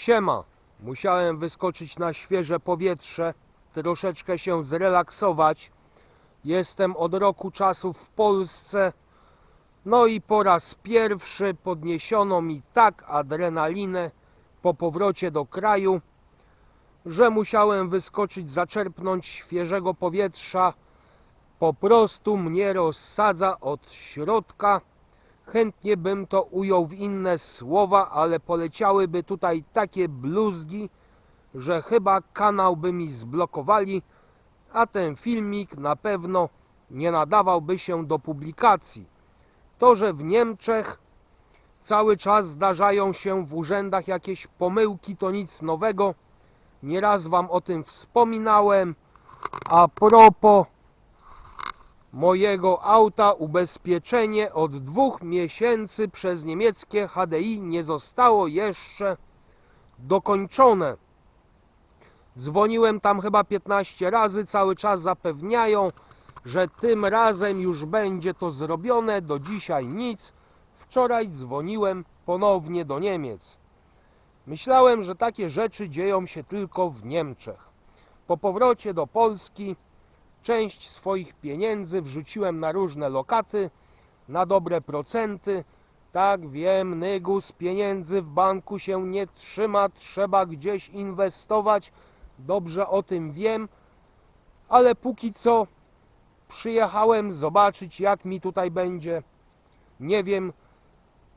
Siema, musiałem wyskoczyć na świeże powietrze, troszeczkę się zrelaksować. Jestem od roku czasu w Polsce, no i po raz pierwszy podniesiono mi tak adrenalinę po powrocie do kraju, że musiałem wyskoczyć, zaczerpnąć świeżego powietrza. Po prostu mnie rozsadza od środka. Chętnie bym to ujął w inne słowa, ale poleciałyby tutaj takie bluzgi, że chyba kanał by mi zblokowali, a ten filmik na pewno nie nadawałby się do publikacji. To, że w Niemczech cały czas zdarzają się w urzędach jakieś pomyłki, to nic nowego. Nieraz wam o tym wspominałem. A propos mojego auta ubezpieczenie od dwóch miesięcy przez niemieckie HDI nie zostało jeszcze dokończone. Dzwoniłem tam chyba 15 razy, cały czas zapewniają, że tym razem już będzie to zrobione, do dzisiaj nic. Wczoraj dzwoniłem ponownie do Niemiec. Myślałem, że takie rzeczy dzieją się tylko w Niemczech. Po powrocie do Polski część swoich pieniędzy wrzuciłem na różne lokaty, na dobre procenty. Tak wiem, Nygus, pieniędzy w banku się nie trzyma, trzeba gdzieś inwestować. Dobrze o tym wiem, ale póki co przyjechałem zobaczyć, jak mi tutaj będzie. Nie wiem,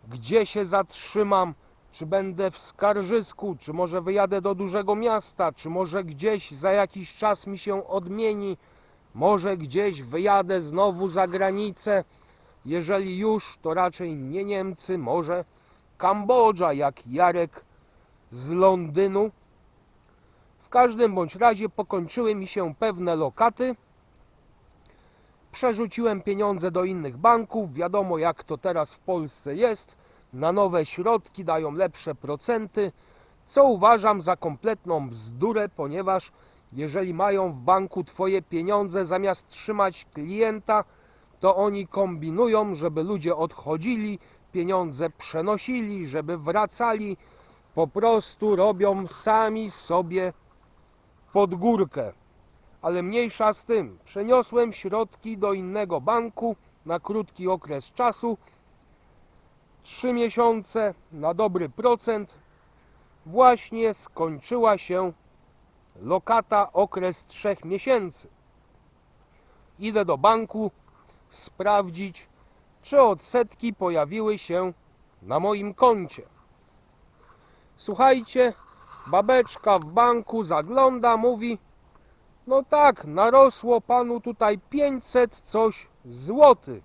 gdzie się zatrzymam, czy będę w Skarżysku, czy może wyjadę do dużego miasta, czy może gdzieś za jakiś czas mi się odmieni, może gdzieś wyjadę znowu za granicę. Jeżeli już, to raczej nie Niemcy, może Kambodża, jak Jarek z Londynu. W każdym bądź razie pokończyły mi się pewne lokaty. Przerzuciłem pieniądze do innych banków. Wiadomo, jak to teraz w Polsce jest. Na nowe środki dają lepsze procenty, co uważam za kompletną bzdurę, ponieważ jeżeli mają w banku Twoje pieniądze, zamiast trzymać klienta, to oni kombinują, żeby ludzie odchodzili, pieniądze przenosili, żeby wracali. Po prostu robią sami sobie pod górkę. Ale mniejsza z tym. Przeniosłem środki do innego banku na krótki okres czasu. Trzy miesiące na dobry procent. Właśnie skończyła się lokata okres trzech miesięcy. Idę do banku sprawdzić, czy odsetki pojawiły się na moim koncie. Słuchajcie, babeczka w banku zagląda, mówi: No tak, narosło panu tutaj 500 coś złotych.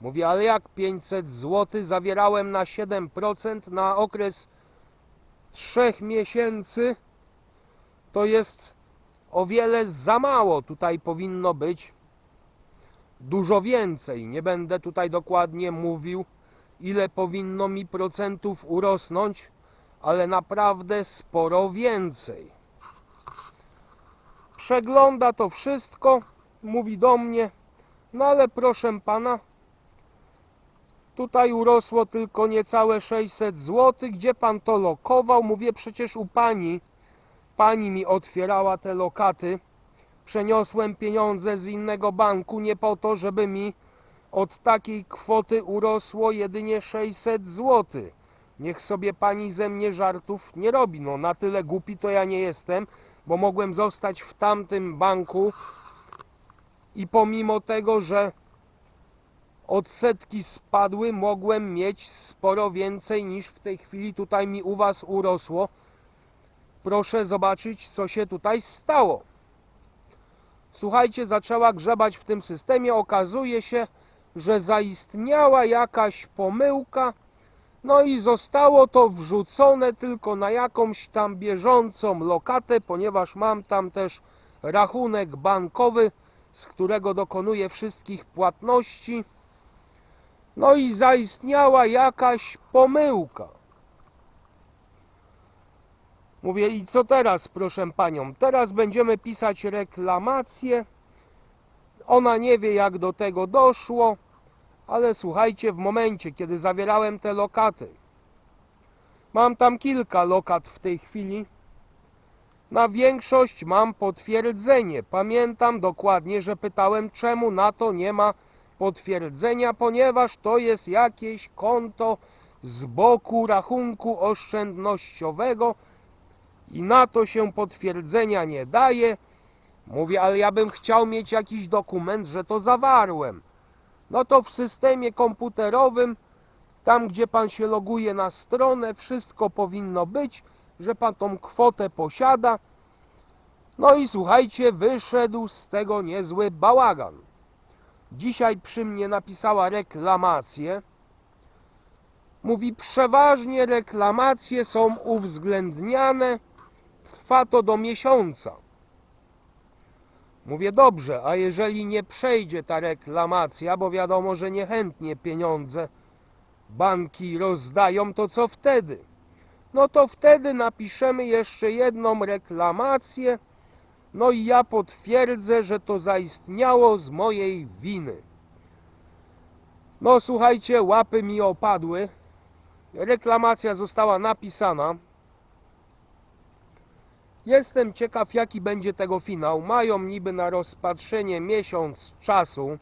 Mówi, ale jak 500 złotych zawierałem na 7% na okres trzech miesięcy? To jest o wiele za mało. Tutaj powinno być dużo więcej. Nie będę tutaj dokładnie mówił, ile powinno mi procentów urosnąć, ale naprawdę sporo więcej. Przegląda to wszystko, mówi do mnie, no ale proszę pana, tutaj urosło tylko niecałe 600 zł, gdzie pan to lokował? Mówię przecież u pani pani mi otwierała te lokaty. Przeniosłem pieniądze z innego banku nie po to, żeby mi od takiej kwoty urosło jedynie 600 zł. Niech sobie pani ze mnie żartów nie robi. No na tyle głupi to ja nie jestem, bo mogłem zostać w tamtym banku i pomimo tego, że odsetki spadły, mogłem mieć sporo więcej niż w tej chwili tutaj mi u was urosło. Proszę zobaczyć, co się tutaj stało. Słuchajcie, zaczęła grzebać w tym systemie. Okazuje się, że zaistniała jakaś pomyłka. No i zostało to wrzucone tylko na jakąś tam bieżącą lokatę, ponieważ mam tam też rachunek bankowy, z którego dokonuję wszystkich płatności. No i zaistniała jakaś pomyłka. Mówię, i co teraz, proszę panią? Teraz będziemy pisać reklamację. Ona nie wie, jak do tego doszło, ale słuchajcie, w momencie, kiedy zawierałem te lokaty, Mam tam kilka lokat w tej chwili. Na większość mam potwierdzenie. Pamiętam dokładnie, że pytałem, czemu na to nie ma potwierdzenia, ponieważ to jest jakieś konto z boku rachunku oszczędnościowego i na to się potwierdzenia nie daje. Mówię, ale ja bym chciał mieć jakiś dokument, że to zawarłem. No to w systemie komputerowym, tam gdzie pan się loguje na stronę, wszystko powinno być, że pan tą kwotę posiada. No i słuchajcie, wyszedł z tego niezły bałagan. Dzisiaj przy mnie napisała reklamację. Mówi, przeważnie reklamacje są uwzględniane, trwa to do miesiąca. Mówię, dobrze, a jeżeli nie przejdzie ta reklamacja, bo wiadomo, że niechętnie pieniądze banki rozdają, to co wtedy? No to wtedy napiszemy jeszcze jedną reklamację, no i ja potwierdzę, że to zaistniało z mojej winy. No słuchajcie, łapy mi opadły. Reklamacja została napisana. Jestem ciekaw, jaki będzie tego finał. Mają niby na rozpatrzenie miesiąc czasu.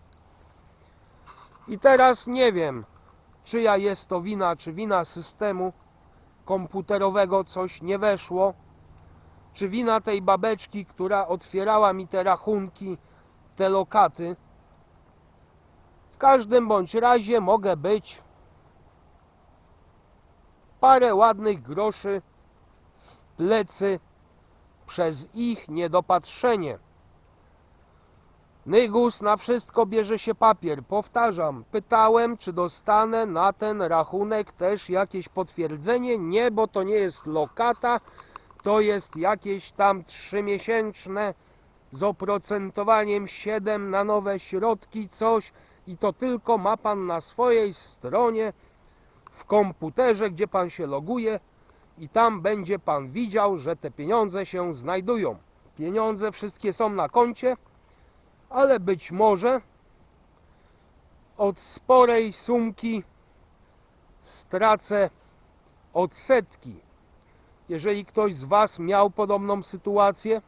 I teraz nie wiem, czyja jest to wina, czy wina systemu komputerowego coś nie weszło, czy wina tej babeczki, która otwierała mi te rachunki, te lokaty. W każdym bądź razie mogę być parę ładnych groszy w plecy przez ich niedopatrzenie. Nygus na wszystko bierze się papier. Powtarzam, pytałem, czy dostanę na ten rachunek też jakieś potwierdzenie. Nie, bo to nie jest lokata, to jest jakieś tam trzymiesięczne z oprocentowaniem 7 na nowe środki, coś i to tylko ma pan na swojej stronie w komputerze, gdzie pan się loguje i tam będzie pan widział, że te pieniądze się znajdują. Pieniądze wszystkie są na koncie, ale być może od sporej sumki stracę odsetki. Jeżeli ktoś z Was miał podobną sytuację,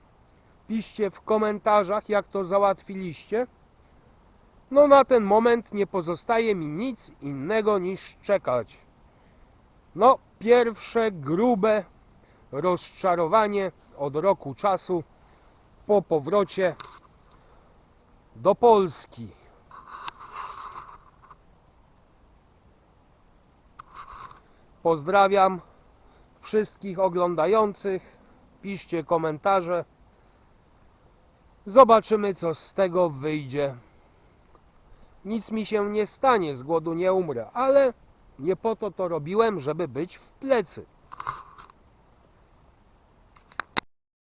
piszcie w komentarzach, jak to załatwiliście. No na ten moment nie pozostaje mi nic innego niż czekać. No, pierwsze grube rozczarowanie od roku czasu po powrocie do Polski. Pozdrawiam wszystkich oglądających. Piszcie komentarze. Zobaczymy, co z tego wyjdzie. Nic mi się nie stanie, z głodu nie umrę, ale nie po to to robiłem, żeby być w plecy.